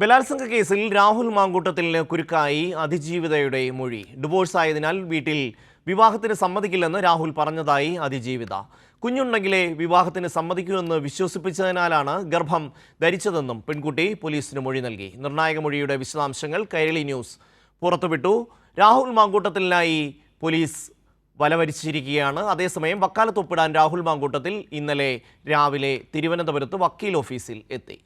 ബലാത്സംഗ കേസിൽ രാഹുൽ മാങ്കൂട്ടത്തിന് കുരുക്കായി അതിജീവിതയുടെ മൊഴി. ഡിവോഴ്സ് ആയതിനാൽ വീട്ടിൽ വിവാഹത്തിന് സമ്മതിക്കില്ലെന്ന് രാഹുൽ പറഞ്ഞതായി അതിജീവിത. കുഞ്ഞുണ്ടെങ്കിലേ വിവാഹത്തിന് സമ്മതിക്കുമെന്ന് വിശ്വസിപ്പിച്ചതിനാലാണ് ഗർഭം ധരിച്ചതെന്നും പെൺകുട്ടി പോലീസിന് മൊഴി നൽകി. നിർണായക മൊഴിയുടെ വിശദാംശങ്ങൾ കൈരളി ന്യൂസ്. പുറത്തുവിട്ടു. രാഹുൽ മാങ്കൂട്ടത്തിനായി പോലീസ് വലവരിച്ചിരിക്കുകയാണ്. അതേസമയം വക്കാലത്തൊപ്പിടാൻ രാഹുൽ മാങ്കൂട്ടത്തിൽ ഇന്നലെ രാവിലെ തിരുവനന്തപുരത്ത് വക്കീൽ ഓഫീസിൽ എത്തി.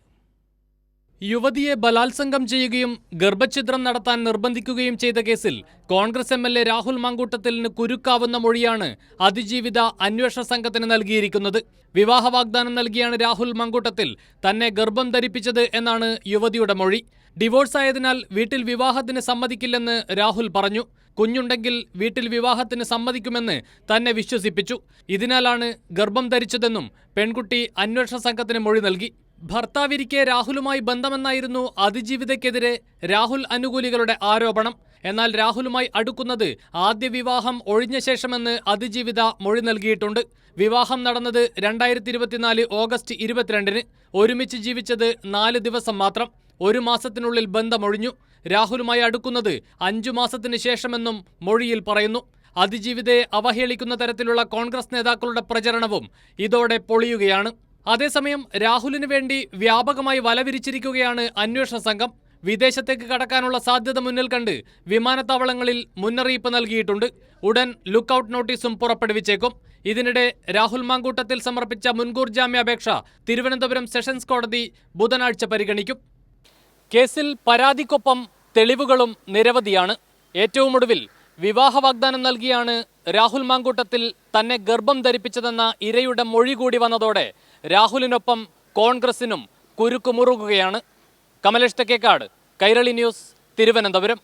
യുവതിയെ ബലാത്സംഗം ചെയ്യുകയും ഗർഭഛിദ്രം നടത്താൻ നിർബന്ധിക്കുകയും ചെയ്ത കേസിൽ Congress M L A Rahul മാങ്കൂട്ടത്തിലിന് കുരുക്കാവുന്ന മൊഴിയാണ് അതിജീവിത അന്വേഷണ സംഘത്തിന് നൽകിയിരിക്കുന്നത്. വിവാഹ വാഗ്ദാനം നൽകിയാണ് രാഹുൽ മങ്കൂട്ടത്തിൽ തന്നെ ഗർഭം ധരിപ്പിച്ചത് എന്നാണ് യുവതിയുടെ മൊഴി. ഡിവോഴ്സ് ആയതിനാൽ വീട്ടിൽ വിവാഹത്തിന് സമ്മതിക്കില്ലെന്ന് രാഹുൽ പറഞ്ഞു. കുഞ്ഞുണ്ടെങ്കിൽ വീട്ടിൽ വിവാഹത്തിന് സമ്മതിക്കുമെന്ന് തന്നെ വിശ്വസിപ്പിച്ചു. ഇതിനാലാണ് ഗർഭം ധരിച്ചതെന്നും പെൺകുട്ടി അന്വേഷണ സംഘത്തിന് മൊഴി നൽകി. ഭർത്താവിരിക്കെ രാഹുലുമായി ബന്ധമെന്നായിരുന്നു അതിജീവിതയ്ക്കെതിരെ രാഹുൽ അനുകൂലികളുടെ ആരോപണം. എന്നാൽ രാഹുലുമായി അടുക്കുന്നത് ആദ്യ വിവാഹം ഒഴിഞ്ഞ ശേഷമെന്ന് അതിജീവിത മൊഴി നൽകിയിട്ടുണ്ട്. വിവാഹം നടന്നത് രണ്ടായിരത്തി ഇരുപത്തിനാല് ഓഗസ്റ്റ് ഇരുപത്തിരണ്ടിന്. ഒരുമിച്ച് ജീവിച്ചത് നാല് ദിവസം മാത്രം. ഒരു മാസത്തിനുള്ളിൽ ബന്ധമൊഴിഞ്ഞു. രാഹുലുമായി അടുക്കുന്നത് അഞ്ചു മാസത്തിന് ശേഷമെന്നും മൊഴിയിൽ പറയുന്നു. അതിജീവിതയെ അവഹേളിക്കുന്ന തരത്തിലുള്ള കോൺഗ്രസ് നേതാക്കളുടെ പ്രചരണവും ഇതോടെ പൊളിയുകയാണ്. അതേസമയം രാഹുലിനു വേണ്ടി വ്യാപകമായി വലവിരിച്ചിരിക്കുകയാണ് അന്വേഷണ സംഘം. വിദേശത്തേക്ക് കടക്കാനുള്ള സാധ്യത മുന്നിൽ കണ്ട് വിമാനത്താവളങ്ങളിൽ മുന്നറിയിപ്പ് നൽകിയിട്ടുണ്ട്. ഉടൻ ലുക്കൌട്ട് നോട്ടീസും പുറപ്പെടുവിച്ചേക്കും. ഇതിനിടെ രാഹുൽ മാങ്കൂട്ടത്തിൽ സമർപ്പിച്ച മുൻകൂർ ജാമ്യാപേക്ഷ തിരുവനന്തപുരം സെഷൻസ് കോടതി ബുധനാഴ്ച പരിഗണിക്കും. കേസിൽ പരാതിക്കൊപ്പം തെളിവുകളും നിരവധിയാണ്. ഏറ്റവും ഒടുവിൽ വിവാഹ വാഗ്ദാനം നൽകിയാണ് രാഹുൽ മാങ്കൂട്ടത്തിൽ തന്നെ ഗർഭം ധരിപ്പിച്ചതെന്ന ഇരയുടെ മൊഴി കൂടി വന്നതോടെ രാഹുലിനൊപ്പം കോൺഗ്രസിനും കുരുക്കുമുറുകുകയാണ് കമലേഷ് തെക്കേക്കാട് കൈരളി ന്യൂസ് തിരുവനന്തപുരം.